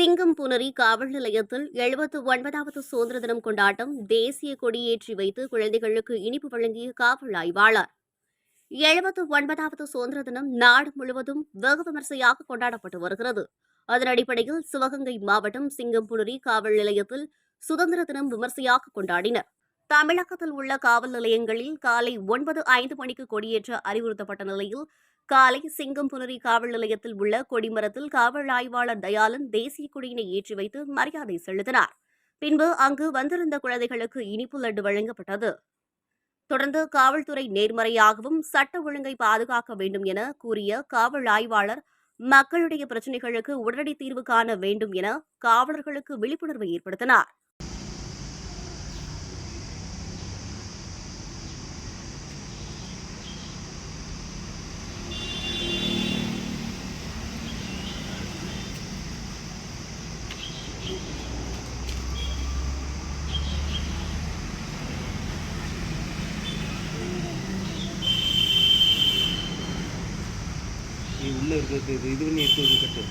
சிங்கம் புனரி காவல் நிலையத்தில் எழுபத்து ஒன்பதாவது சுதந்திர தினம் கொண்டாட்டம் தேசிய கொடியேற்றி வைத்து குழந்தைகளுக்கு இனிப்பு வழங்கிய காவல் ஆய்வாளர். எழுபத்து ஒன்பதாவது சுதந்திர தினம் நாடு முழுவதும் வெகு விமர்சையாக கொண்டாடப்பட்டு வருகிறது. அதன் அடிப்படையில் சிவகங்கை மாவட்டம் சிங்கம்புனரி காவல் நிலையத்தில் சுதந்திர தினம் விமர்சையாக கொண்டாடினர். தமிழகத்தில் உள்ள காவல் நிலையங்களில் காலை ஒன்பது ஐந்து மணிக்கு கொடியேற்ற அறிவுறுத்தப்பட்ட நிலையில் காலை சிங்கம்புனரி காவல் நிலையத்தில் உள்ள கொடிமரத்தில் காவல் ஆய்வாளர் தயாளன் தேசிய கொடியினை ஏற்றி வைத்து மரியாதை செலுத்தினார். பின்பு அங்கு வந்திருந்த குழந்தைகளுக்கு இனிப்பு லட்டு வழங்கப்பட்டது. தொடர்ந்து காவல்துறை நேர்மறையாகவும் சட்ட ஒழுங்கை பாதுகாக்க வேண்டும் என கூறிய காவல் ஆய்வாளர் மக்களுடைய பிரச்சினைகளுக்கு உடனடி தீர்வு காண வேண்டும் என காவலர்களுக்கு விழிப்புணர்வை ஏற்படுத்தினார். நீ உள்ளே இருக்கிறது இது இது பண்ணி எடுத்து வந்து கட்டு.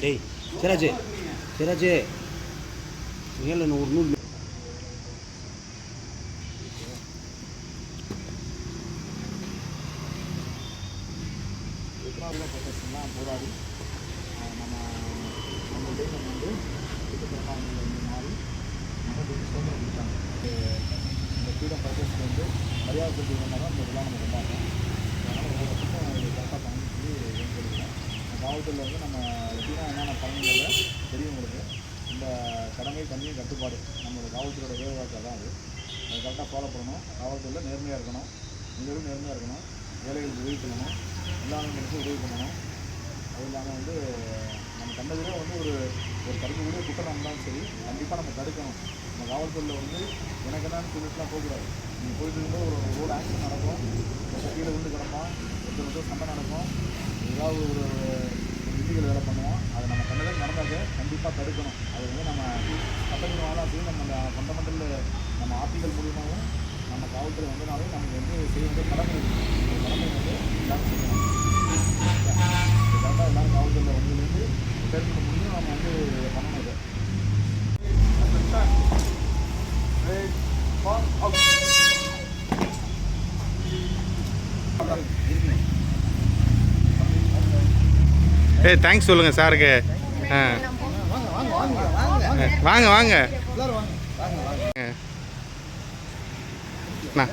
டேய் சிராஜ் சிராஜ் மேலே ஒரு நூல் போராடி நம்ம நம்ம தேசம் வந்து சுதந்திரம் கொடுத்தாங்க இது- இந்த ஃப்ரீடம் ப்ரொஃபஷன் வந்து மரியாதை கொடுத்து தான் இந்த விழா நம்ம கொண்டாடுறோம் அதனால் ஒரு வருஷத்துக்கும் இது கரெக்டாக பண்ணணும்னு சொல்லி வேண்டுகிறேன் காவல்துறையில் வந்து நம்ம எப்படின்னா என்னென்ன பண்ணணுங்கிறத தெரியும் உங்களுக்கு இந்த கடமை கண்ணியம் கட்டுப்பாடு நம்மளோட காவல்துறையோட வேலைவாக்கு தான் அது அதை கரெக்டாக ஃபாலோ பண்ணணும் காவல்துறையில் நேர்மையாக இருக்கணும் நீங்களும் நேர்மையாக இருக்கணும் வேலைகளுக்கு உதவி பண்ணணும் இல்லாதவங்களுக்கு உதவி பண்ணணும் அது இல்லாமல் வந்து நம்ம கண்டதிலே வந்து ஒரு ஒரு தடுக்கக்கூடிய குற்றம் இருந்தாலும் சரி கண்டிப்பாக நம்ம தடுக்கணும். நம்ம காவல்துறையில் வந்து எனக்கு என்னன்னு சொல்லிட்டுலாம் போகக்கூடாது. நீங்கள் போயிட்டு இருக்கும்போது ஒரு ரோடு ஆக்சிடென்ட் நடக்கும். ஒருத்தர் கீழே விழுந்து கிடப்போம். ஒருத்தர் வந்து சண்டை நடக்கும். ஏதாவது ஒரு விதிகள் வேலை பண்ணுவோம். அதை நம்ம கண்டதே நடந்தாக்க கண்டிப்பாக தடுக்கணும். அது வந்து நம்ம சட்டத்தினாலும் சரி நம்ம ஃபண்டமெண்டல் நம்ம ஆப்பிகள் மூலியமாகவும் நம்ம காவல்துறை வந்தனாலும் நமக்கு வந்து செய்ய வேண்டிய கடமை. இருக்குது கடமை வந்து எல்லாரும் செய்யணும் கரெக்டாக எல்லாரும் காவல்துறையில் வந்ததுலேருந்து தெரிஞ்சுக்க முடியும் நம்ம வந்து பண்ணணும் இதை ஏய் தேங்க்ஸ் சொல்லுங்கள் சாருக்கு. ஆ. வாங்க வாங்க. சும்மா